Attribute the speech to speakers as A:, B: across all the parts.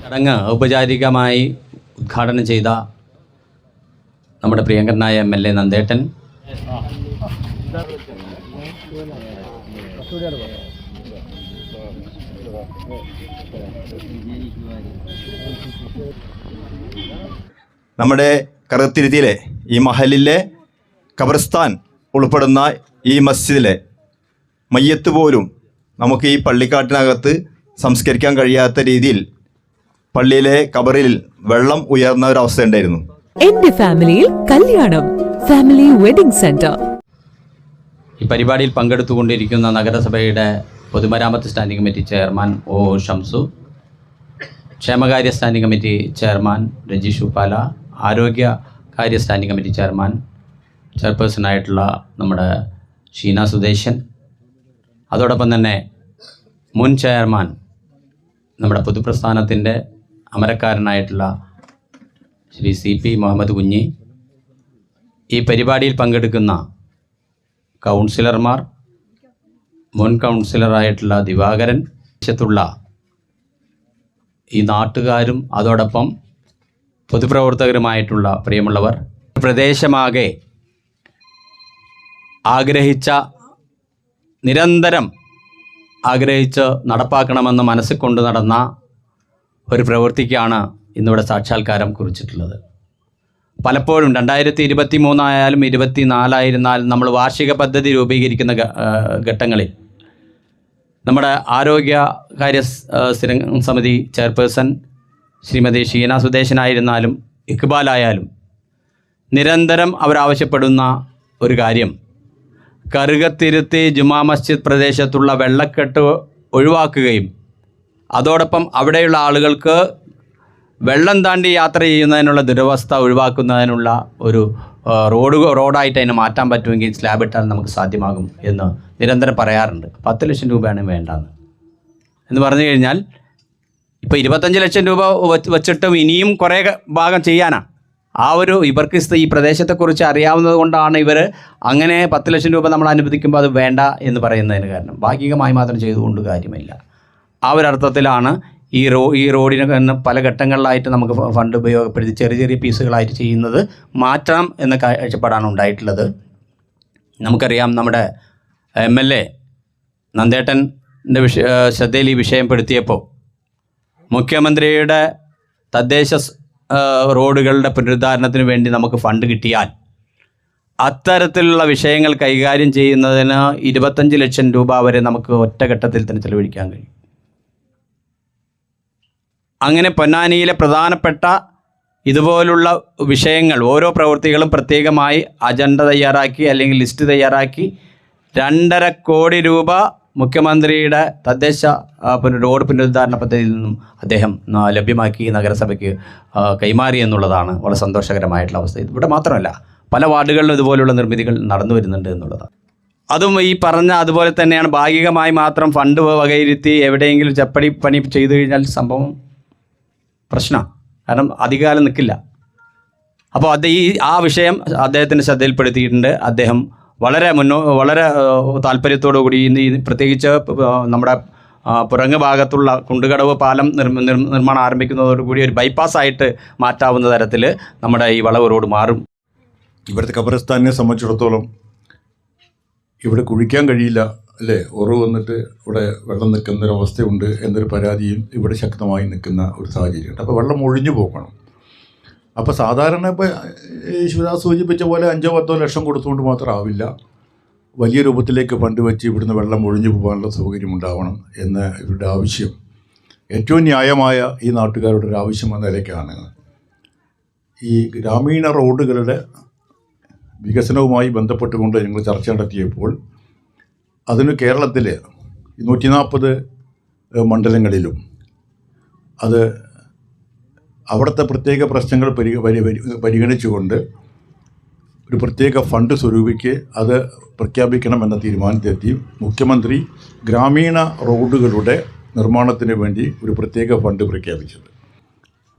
A: ചടങ്ങ് ഔപചാരികമായി ഉദ്ഘാടനം ചെയ്ത നമ്മുടെ പ്രിയങ്കരനായ എം എൽ എ നന്ദേട്ടൻ.
B: നമ്മുടെ കറുത്തിരുത്തിയിലെ ഈ മഹലിലെ ഖബർസ്ഥാൻ ഉൾപ്പെടുന്ന ഈ മസ്ജിദിലെ മയ്യത്ത് പോലും നമുക്ക് ഈ പള്ളിക്കാട്ടിനകത്ത് സംസ്കരിക്കാൻ കഴിയാത്ത രീതിയിൽ പള്ളിയിലെ കബറിൽ വെള്ളം ഉയർന്ന ഒരു അവസ്ഥ ഉണ്ടായിരുന്നു.
C: എന്റെ ഫാമിലിയിൽ കല്യാണം ഫാമിലി വെഡിങ് സെന്റർ.
A: ഈ പരിപാടിയിൽ പങ്കെടുത്തുകൊണ്ടിരിക്കുന്ന നഗരസഭയുടെ പൊതുമരാമത്ത് standing committee chairman O Shamsu ക്ഷേമകാര്യ standing committee chairman Rajeesh Uppala ആരോഗ്യ കാര്യ സ്റ്റാൻഡിംഗ് കമ്മിറ്റി ചെയർമാൻ ചെയർപേഴ്സണായിട്ടുള്ള നമ്മുടെ ഷീന സുദേശൻ. അതോടൊപ്പം തന്നെ മുൻ ചെയർമാൻ നമ്മുടെ പൊതുപ്രസ്ഥാനത്തിന്റെ അമരക്കാരനായിട്ടുള്ള ശ്രീ സി പി മുഹമ്മദ് കുഞ്ഞി. ഈ പരിപാടിയിൽ പങ്കെടുക്കുന്ന കൗൺസിലർമാർ മുൻ കൗൺസിലറായിട്ടുള്ള ദിവാകരൻ ദേശത്തുള്ള ഈ നാട്ടുകാരും അതോടൊപ്പം പൊതുപ്രവർത്തകരുമായിട്ടുള്ള പ്രിയമുള്ളവർ പ്രദേശമാകെ ആഗ്രഹിച്ച നിരന്തരം ആഗ്രഹിച്ച് നടപ്പാക്കണമെന്ന് മനസ്സിൽ കൊണ്ട് നടന്ന ഒരു പ്രവൃത്തിക്കാണ് ഇന്നിവിടെ സാക്ഷാത്കാരം കുറിച്ചിട്ടുള്ളത്. പലപ്പോഴും രണ്ടായിരത്തി ഇരുപത്തി മൂന്നായാലും ഇരുപത്തി നാലായിരുന്നാലും നമ്മൾ വാർഷിക പദ്ധതി രൂപീകരിക്കുന്ന ഘട്ടങ്ങളിൽ നമ്മുടെ ആരോഗ്യ കാര്യ സ്- ആ, സ്ഥിരം സമിതി ചെയർപേഴ്സൺ ശ്രീമതി ഷീന സുദേശനായിരുന്നാലും ഇക്ബാലായാലും നിരന്തരം അവരാവശ്യപ്പെടുന്ന ഒരു കാര്യം കറുകത്തിരുത്തി ജുമാ മസ്ജിദ് പ്രദേശത്തുള്ള വെള്ളക്കെട്ട് ഒഴിവാക്കുകയും അതോടൊപ്പം അവിടെയുള്ള ആളുകൾക്ക് വെള്ളം താണ്ടി യാത്ര ചെയ്യുന്നതിനുള്ള ദുരവസ്ഥ ഒഴിവാക്കുന്നതിനുള്ള ഒരു റോഡ് റോഡായിട്ട് അതിനെ മാറ്റാൻ പറ്റുമെങ്കിൽ സ്ലാബ് ഇട്ടാൽ നമുക്ക് സാധ്യമാകും എന്ന് നിരന്തരം പറയാറുണ്ട്. പത്ത് ലക്ഷം രൂപയാണ് വേണ്ടതെന്ന്. എന്ന് പറഞ്ഞു കഴിഞ്ഞാൽ ഇപ്പോൾ ഇരുപത്തഞ്ച് ലക്ഷം രൂപ വെച്ചിട്ടും ഇനിയും കുറേ ഭാഗം ചെയ്യാനാണ് ആ ഒരു ഇവർക്ക് ഈ പ്രദേശത്തെക്കുറിച്ച് അറിയാവുന്നത് കൊണ്ടാണ് ഇവർ അങ്ങനെ പത്ത് ലക്ഷം രൂപ നമ്മൾ അനുവദിക്കുമ്പോൾ അത് വേണ്ട എന്ന് പറയുന്നതിന് കാരണം. ഭാഗികമായി മാത്രം ചെയ്തുകൊണ്ട് കാര്യമില്ല. ആ ഒരു അർത്ഥത്തിലാണ് ഈ റോ ഈ റോഡിന് പല ഘട്ടങ്ങളിലായിട്ട് നമുക്ക് ഫണ്ട് ഉപയോഗപ്പെടുത്തി ചെറിയ ചെറിയ പീസുകളായിട്ട് ചെയ്യുന്നത് മാറ്റാം എന്ന കാഴ്ചപ്പാടാണ് ഉണ്ടായിട്ടുള്ളത്. നമുക്കറിയാം നമ്മുടെ എം എൽ എ നന്ദേട്ടന്റെ വിഷയ ശ്രദ്ധയിൽ ഈ വിഷയം പെടുത്തിയപ്പോൾ മുഖ്യമന്ത്രിയുടെ തദ്ദേശ റോഡുകളുടെ പുനരുദ്ധാരണത്തിന് വേണ്ടി നമുക്ക് ഫണ്ട് കിട്ടിയാൽ അത്തരത്തിലുള്ള വിഷയങ്ങൾ കൈകാര്യം ചെയ്യുന്നതിന് ഇരുപത്തഞ്ച് ലക്ഷം രൂപ വരെ നമുക്ക് ഒറ്റഘട്ടത്തിൽ തന്നെ ചെലവഴിക്കാൻ കഴിയും. അങ്ങനെ പൊന്നാനിയിലെ പ്രധാനപ്പെട്ട ഇതുപോലുള്ള വിഷയങ്ങൾ ഓരോ പ്രവൃത്തികളും പ്രത്യേകമായി അജണ്ട തയ്യാറാക്കി അല്ലെങ്കിൽ ലിസ്റ്റ് തയ്യാറാക്കി രണ്ടര കോടി രൂപ മുഖ്യമന്ത്രിയുടെ തദ്ദേശ റോഡ് പുനരുദ്ധാരണ പദ്ധതിയിൽ നിന്നും അദ്ദേഹം ലഭ്യമാക്കി നഗരസഭയ്ക്ക് കൈമാറി എന്നുള്ളതാണ് വളരെ സന്തോഷകരമായിട്ടുള്ള അവസ്ഥ. ഇവിടെ മാത്രമല്ല പല വാർഡുകളിലും ഇതുപോലുള്ള നിർമ്മിതികൾ നടന്നു വരുന്നുണ്ട് എന്നുള്ളതാണ്. അതും ഈ പറഞ്ഞ അതുപോലെ തന്നെയാണ് ഭാഗികമായി മാത്രം ഫണ്ട് വകയിരുത്തി എവിടെയെങ്കിലും ചപ്പടി പണി ചെയ്തു കഴിഞ്ഞാൽ സംഭവം പ്രശ്നമാണ് കാരണം അധികാലം നിൽക്കില്ല അപ്പോൾ അത് ഈ ആ വിഷയം അദ്ദേഹത്തിന്റെ ശ്രദ്ധയിൽപ്പെടുത്തിയിട്ടുണ്ട്. അദ്ദേഹം വളരെ മുന്നോ വളരെ താല്പര്യത്തോടു കൂടി ഇന്ന് പ്രത്യേകിച്ച് നമ്മുടെ പുറങ്ങ് ഭാഗത്തുള്ള കുണ്ടുകടവ് പാലം നിർമ്മ നിർ- നിർമ്മാണം ആരംഭിക്കുന്നതോടുകൂടി ഒരു ബൈപ്പാസ് ആയിട്ട് മാറ്റാവുന്ന തരത്തിൽ നമ്മുടെ ഈ വളവ് റോഡ് മാറും.
D: ഇവിടുത്തെ ഖബർസ്ഥാനിനെ സംബന്ധിച്ചിടത്തോളം ഇവിടെ കുഴിക്കാൻ കഴിയില്ല അല്ലേ? ഉറവ് വന്നിട്ട് ഇവിടെ വെള്ളം നിൽക്കുന്ന ഒരു അവസ്ഥയുണ്ട് എന്നൊരു പരാതിയും ഇവിടെ ശക്തമായി നിൽക്കുന്ന ഒരു സാഹചര്യമുണ്ട്. അപ്പോൾ വെള്ളം ഒഴിഞ്ഞു പോകണം. അപ്പോൾ സാധാരണ ഇപ്പോൾ ശിവദാസ് സൂചിപ്പിച്ച പോലെ അഞ്ചോ പത്തോ ലക്ഷം കൊടുത്തുകൊണ്ട് മാത്രം ആവില്ല വലിയ രൂപത്തിലേക്ക് ഫണ്ട് വെച്ച് ഇവിടുന്ന് വെള്ളം ഒഴിഞ്ഞു പോകാനുള്ള സൗകര്യം ഉണ്ടാവണം എന്ന ഇവരുടെ ആവശ്യം. ഏറ്റവും ന്യായമായ ഈ നാട്ടുകാരുടെ ഒരു ആവശ്യം എന്ന നിലയ്ക്കാണ്. ഈ ഗ്രാമീണ റോഡുകളുടെ വികസനവുമായി ബന്ധപ്പെട്ടുകൊണ്ട് ഞങ്ങൾ ചർച്ച നടത്തിയപ്പോൾ അതിന് കേരളത്തിലെ നൂറ്റി നാൽപ്പത് മണ്ഡലങ്ങളിലും അത് അവിടുത്തെ പ്രത്യേക പ്രശ്നങ്ങൾ പരി പരി പരി- പരിഗണിച്ചുകൊണ്ട് ഒരു പ്രത്യേക ഫണ്ട് സ്വരൂപിക്ക് അത് പ്രഖ്യാപിക്കണമെന്ന തീരുമാനത്തിലെത്തി. മുഖ്യമന്ത്രി ഗ്രാമീണ റോഡുകളുടെ നിർമ്മാണത്തിന് വേണ്ടി ഒരു പ്രത്യേക ഫണ്ട് പ്രഖ്യാപിച്ചത്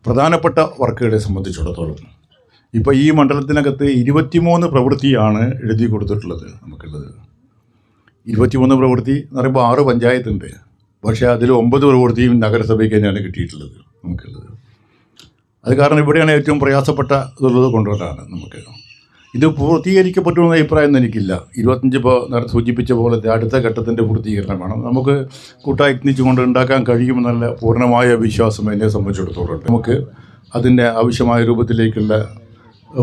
D: പ്രധാനപ്പെട്ട വർക്കുകളെ സംബന്ധിച്ചിടത്തോളം. ഇപ്പോൾ ഈ മണ്ഡലത്തിനകത്ത് ഇരുപത്തിമൂന്ന് പ്രവൃത്തിയാണ് എഴുതി കൊടുത്തിട്ടുള്ളത് നമുക്കുള്ളത്. ഇരുപത്തിമൂന്ന് പ്രവൃത്തി എന്ന് പറയുമ്പോൾ ആറ് പഞ്ചായത്തുണ്ട്. പക്ഷേ അതിൽ ഒമ്പത് പ്രവൃത്തിയും നഗരസഭയ്ക്ക് തന്നെയാണ് കിട്ടിയിട്ടുള്ളത് നമുക്കുള്ളത്. അത് കാരണം ഇവിടെയാണ് ഏറ്റവും പ്രയാസപ്പെട്ട ഇതുള്ളത് കൊണ്ടുവരാണ് നമുക്ക്. ഇത് പൂർത്തീകരിക്കപ്പെട്ടുവെന്ന അഭിപ്രായം എനിക്കില്ല. ഇരുപത്തഞ്ച് ഇപ്പോൾ നേരത്തെ സൂചിപ്പിച്ച പോലെ അടുത്ത ഘട്ടത്തിന്റെ പൂർത്തീകരണം വേണം നമുക്ക് കൂട്ടായത്നിച്ചുകൊണ്ട് ഉണ്ടാക്കാൻ കഴിയുമെന്നുള്ള പൂർണമായ വിശ്വാസം എന്നെ സംബന്ധിച്ചിടത്തോളം. നമുക്ക് അതിന്റെ ആവശ്യമായ രൂപത്തിലേക്കുള്ള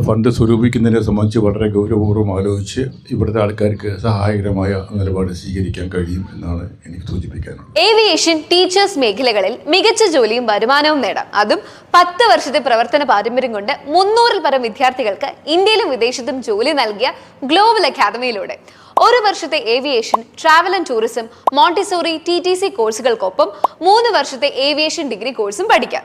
D: ഫണ്ട് സ്വരൂപിക്കുന്നതിനെ സംബന്ധിച്ച് വളരെ ഗൗരവപൂർവം ആലോചിച്ച് ഇവിടുത്തെ ആൾക്കാർക്ക് സഹായകരമായ നിലപാട് സ്വീകരിക്കാൻ കഴിയും എന്നാണ് എനിക്ക് സൂചിപ്പിക്കാനുള്ളത്.
E: ഏവിയേഷൻ ടീച്ചേഴ്സ് മേഖലകളിൽ മികച്ച ജോലിയും വരുമാനവും നേടാം. അതും പത്ത് വർഷത്തെ പ്രവർത്തന പാരമ്പര്യം കൊണ്ട് മുന്നൂറിൽ പരം വിദ്യാർത്ഥികൾക്ക് ഇന്ത്യയിലും വിദേശത്തും ജോലി നൽകിയ ഗ്ലോബൽ അക്കാദമിയിലൂടെ ഒരു വർഷത്തെ aviation travel and tourism Montessori T T C കോഴ്സുകൾക്കൊപ്പം മൂന്ന് വർഷത്തെ ഏവിയേഷൻ ഡിഗ്രി കോഴ്സും പഠിക്കാം.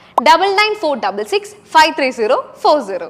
E: double nine four double six five three zero four zero